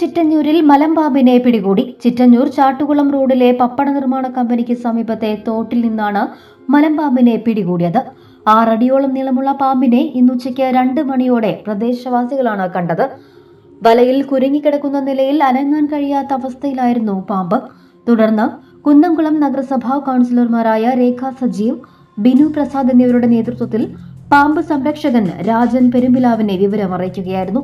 ചിറ്റഞ്ഞൂരിൽ മലമ്പാമ്പിനെ പിടികൂടി. ചിറ്റഞ്ഞൂർ ചാട്ടുകുളം റോഡിലെ പപ്പട നിർമ്മാണ കമ്പനിക്ക് സമീപത്തെ തോട്ടിൽ നിന്നാണ് മലമ്പാമ്പിനെ പിടികൂടിയത്. ആറടിയോളം നീളമുള്ള പാമ്പിനെ ഇന്നുച്ചയ്ക്ക് രണ്ട് മണിയോടെ പ്രദേശവാസികളാണ് കണ്ടത്. വലയിൽ കുരുങ്ങിക്കിടക്കുന്ന നിലയിൽ അനങ്ങാൻ കഴിയാത്ത അവസ്ഥയിലായിരുന്നു പാമ്പ്. തുടർന്ന് കുന്നംകുളം നഗരസഭാ കൗൺസിലർമാരായ രേഖ സജീവ് ബിനു പ്രസാദ് എന്നിവരുടെ നേതൃത്വത്തിൽ പാമ്പ് സംരക്ഷകൻ രാജൻ പെരുമ്പിലാവിനെ വിവരം അറിയിക്കുകയായിരുന്നു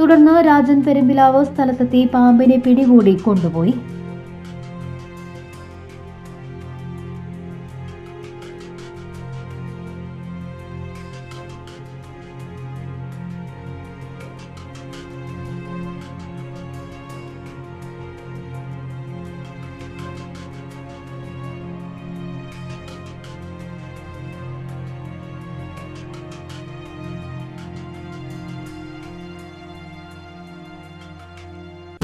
തുടർന്ന് രാജൻ പെരുമ്പിലാവ് സ്ഥലത്തെത്തി പാമ്പിനെ പിടികൂടി കൊണ്ടുപോയി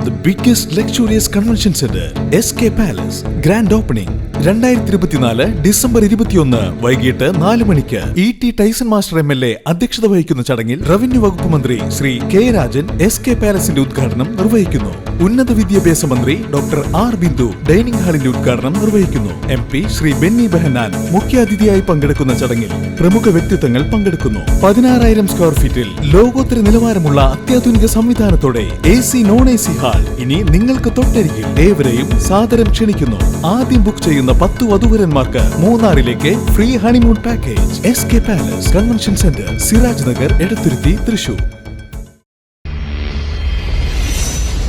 The biggest luxurious convention center, SK Palace, grand opening രണ്ടായിരത്തി ഇരുപത്തിനാല് ഡിസംബർ ഇരുപത്തിയൊന്ന് വൈകിട്ട് നാല് മണിക്ക് E T Tyson master M L A അധ്യക്ഷത വഹിക്കുന്ന ചടങ്ങിൽ റവന്യൂ വകുപ്പ് മന്ത്രി Shri K Rajan S K പാലസിന്റെ ഉദ്ഘാടനം നിർവഹിക്കുന്നു. ഉന്നത വിദ്യാഭ്യാസ മന്ത്രി ഡോക്ടർ ആർ ബിന്ദു ഡൈനിങ് ഹാളിന്റെ ഉദ്ഘാടനം നിർവഹിക്കുന്നു. M P Shri Benny Behanan മുഖ്യാതിഥിയായി പങ്കെടുക്കുന്ന ചടങ്ങിൽ പ്രമുഖ വ്യക്തിത്വങ്ങൾ പങ്കെടുക്കുന്നു. പതിനാറായിരം സ്ക്വയർ ഫീറ്റിൽ ലോകോത്തര നിലവാരമുള്ള അത്യാധുനിക സംവിധാനത്തോടെ A C non A C hall ഇനി നിങ്ങൾക്ക് തൊട്ടരികിൽ ഏവരെയും സാദരം ക്ഷണിക്കുന്നു. ആദ്യം ബുക്ക് ചെയ്യുന്ന പത്ത് വധുവരന്മാർക്ക് മൂന്നാറിലേക്ക് free honeymoon package S K Palace Convention Centre Siraj Nagar Edathuruthy Thrissur.